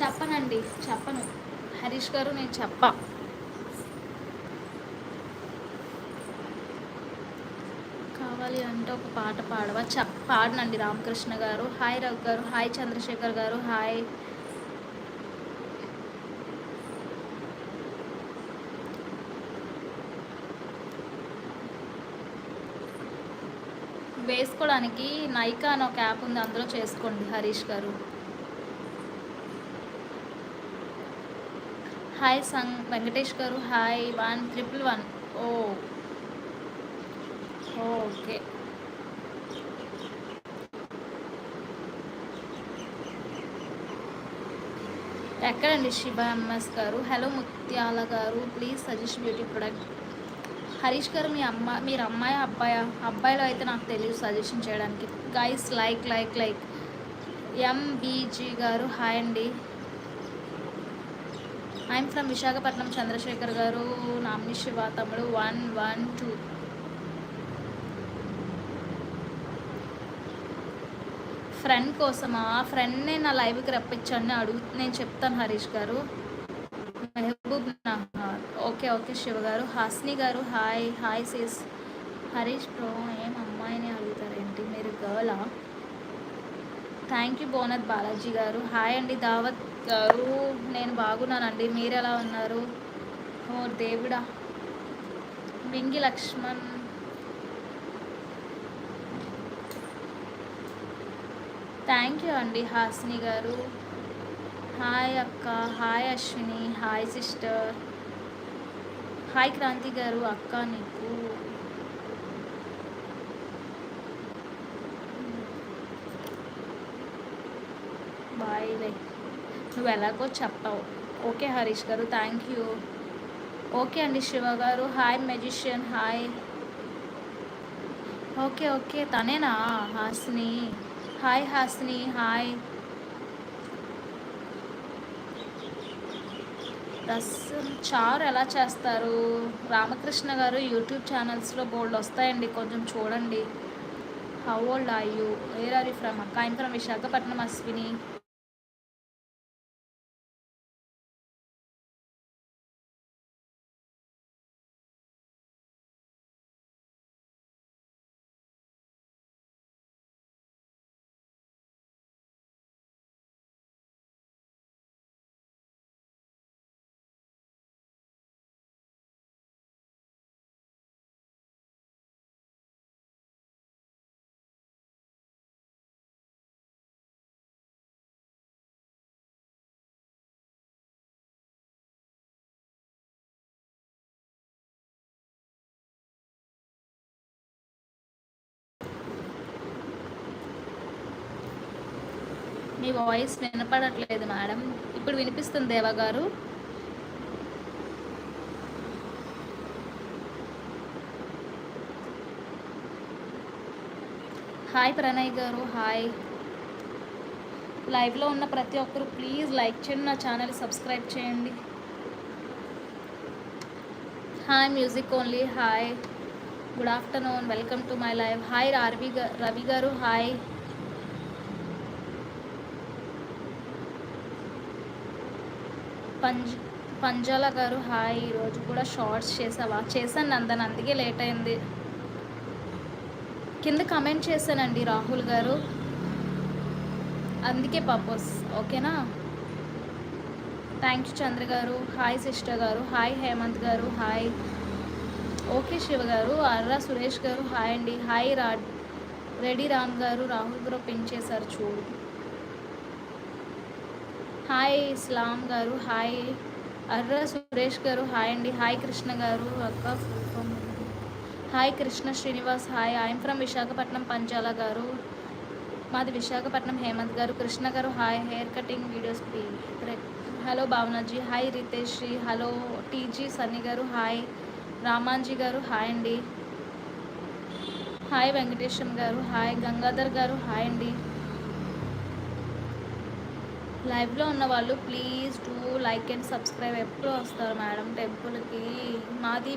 చెప్పనండి చెప్పను. హరీష్ గారు నేను చెప్ప. కావాలి అంటే ఒక పాట పాడవా? చ పాడనండి రామకృష్ణ గారు. హాయ్ రఘు గారు హాయ్ చంద్రశేఖర్ గారు హాయ్. వేసుకోవడానికి నైకా అని ఒక యాప్ ఉంది అందులో చేసుకోండి హరీష్ గారు. Hi Sang Venkatesh garu hi one triple one. Oh. Okay. ఎక్కడండి Siva MS garu? Hello Muthyala garu please suggest beauty product. Harish garu మీ అమ్మ మీరు అమ్మాయి అబ్బాయా? అబ్బాయిలో అయితే నాకు తెలియదు సజెషన్ చేయడానికి. Guys like like like MBG garu hi అండి. I'm from Visakhapatnam Chandrasekhar garu nominee Shiva తమ్ముడు వన్ వన్ టూ ఫ్రెండ్ కోసమా ఫ్రెండ్నే నా లైవ్కి రప్పించండి అడుగు నేను చెప్తాను Harish garu. Mehboob Nahar okay okay Siva garu. Hasni garu hi hi sis Harish bro ఏం అమ్మాయిని అడుగుతారేంటి? మీరు గర్లా thank you Bonath Balaji garu. Hi అండి దావత్ గారు. నేను బాగున్నానండి. మీరు ఎలా ఉన్నారు? ఓ దేవుడా. మింగి లక్ష్మణ్. థ్యాంక్ యూ అండి హాసిని గారు. హాయ్ అక్క. Hi Ashwini. Hi sister hi Kranthi garu అక్క నీకు బాయ్ నువ్వు ఎలాగో చెప్పావు. ఓకే హరీష్ గారు థ్యాంక్ యూ ఓకే అండి Shiva garu. Hi magician hi okay okay తనేనా? Hasni. Hi Hasni. Hi rasam చారు ఎలా చేస్తారు? రామకృష్ణ గారు యూట్యూబ్ ఛానల్స్లో బోల్డ్ వస్తాయండి కొంచెం చూడండి. How old are you where are you from అక్క ఐమ్ ఫ్రమ్ విశాఖపట్నం అశ్విని మీ వాయిస్ వినపడట్లేదు మేడం. ఇప్పుడు వినిపిస్తుంది దేవా గారు? హాయ్ ప్రణయ్ గారు హాయ్. లైవ్లో ఉన్న ప్రతి ఒక్కరు ప్లీజ్ లైక్ చేయండి నా ఛానల్ సబ్స్క్రైబ్ చేయండి. Hi music only hi. Good afternoon welcome to my live. Hi Ravi Ravi garu hi. పంజ్ Panjala గారు హాయ్ ఈరోజు కూడా షార్ట్స్ చేసావా? చేశాను నందన్ అందుకే లేట్ అయింది. కింద కమెంట్ చేశానండి రాహుల్ గారు. అందుకే పర్పస్ ఓకేనా? Thank you Chandra garu. Hi sister garu. Hi Hemanth garu. Hi. Okay Shiva గారు. అర్రా సురేష్ గారు హాయ్ అండి. హాయ్ రా రెడీ రామ్ గారు రాహుల్ గారు పిన్ చేశారు చూడు. హాయ్ ఇస్లాం గారు హాయ్ అర్ర సురేష్ గారు హాయ్ అండి. హాయ్ కృష్ణ గారు అక్క hi Krishna Srinivas hi. I'm from Visakhapatnam Panchala garu. మాది Visakhapatnam Hemanth garu. Krishna garu hi. Hair cutting videos hello Bhavanaji hi Ritesh Sri hello TG Sunny garu hi Ramanji గారు hi అండి. Hi Venkatesham గారు hi Gangadhar గారు hi అండి. లైవ్లో ఉన్న వాళ్ళు please do like and subscribe. ఎప్పుడు వస్తారు మేడం టెంపుల్కి? మాది